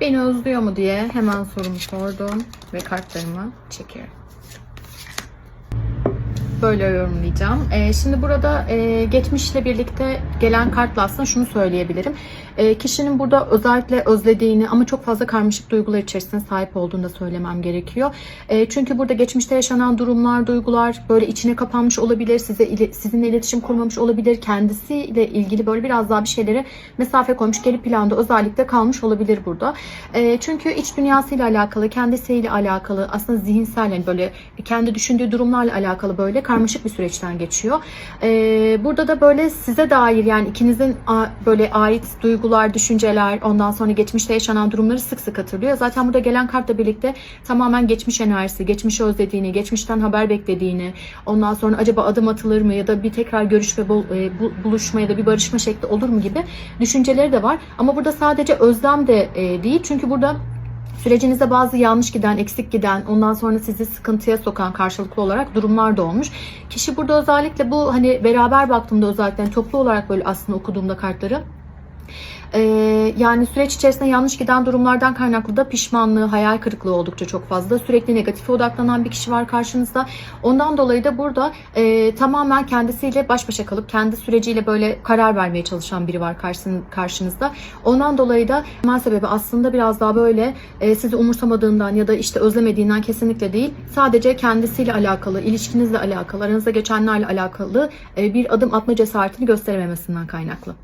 Beni özlüyor mu diye hemen sorumu sordum ve kartlarımı çekiyorum. Böyle yorumlayacağım. Ee, şimdi burada e, geçmişle birlikte gelen kartla aslında şunu söyleyebilirim. E, kişinin burada özellikle özlediğini ama çok fazla karmaşık duygular içerisinde sahip olduğunu da söylemem gerekiyor. E, çünkü burada geçmişte yaşanan durumlar, duygular böyle içine kapanmış olabilir, size sizinle iletişim kurmamış olabilir, kendisiyle ilgili böyle biraz daha bir şeylere mesafe koymuş, geri planda özellikle kalmış olabilir burada. E, çünkü iç dünyasıyla alakalı, kendisiyle alakalı, aslında zihinsel yani böyle kendi düşündüğü durumlarla alakalı böyle karmaşık bir süreçten geçiyor. E, burada da böyle size dair yani ikinizin a- böyle ait duygular, düşünceler, ondan sonra geçmişte yaşanan durumları sık sık hatırlıyor. Zaten burada gelen kartla birlikte tamamen geçmiş enerjisi, geçmişi özlediğini, geçmişten haber beklediğini, ondan sonra acaba adım atılır mı ya da bir tekrar görüşme, e, bu- buluşma ya da bir barışma şekli olur mu gibi düşünceleri de var. Ama burada sadece özlem de e, değil. Çünkü burada Sürecinizde bazı yanlış giden, eksik giden, ondan sonra sizi sıkıntıya sokan karşılıklı olarak durumlar da olmuş. Kişi burada özellikle bu hani beraber baktığımda özellikle hani toplu olarak böyle aslında okuduğumda kartları ee, yani süreç içerisinde yanlış giden durumlardan kaynaklı da pişmanlığı, hayal kırıklığı oldukça çok fazla. Sürekli negatife odaklanan bir kişi var karşınızda. Ondan dolayı da burada e, tamamen kendisiyle baş başa kalıp kendi süreciyle böyle karar vermeye çalışan biri var karşın, karşınızda. Ondan dolayı da temel sebebi aslında biraz daha böyle e, sizi umursamadığından ya da işte özlemediğinden kesinlikle değil. Sadece kendisiyle alakalı, ilişkinizle alakalı, aranızda geçenlerle alakalı e, bir adım atma cesaretini gösterememesinden kaynaklı.